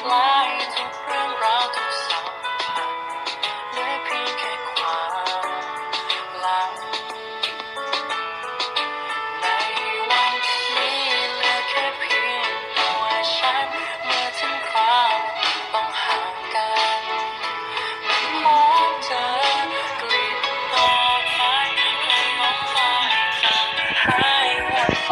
คลายทุกเรื่องราวทุกสัมพันธ์เหลือเพียงแค่ความหลัง ในวันนี้เหลือแค่เพียงตัวฉันเมื่อถึงคราวต้องห่างกันไม่มองเธอกลิ่นดอกไม้ไม่องไฟจางหายวันไฟ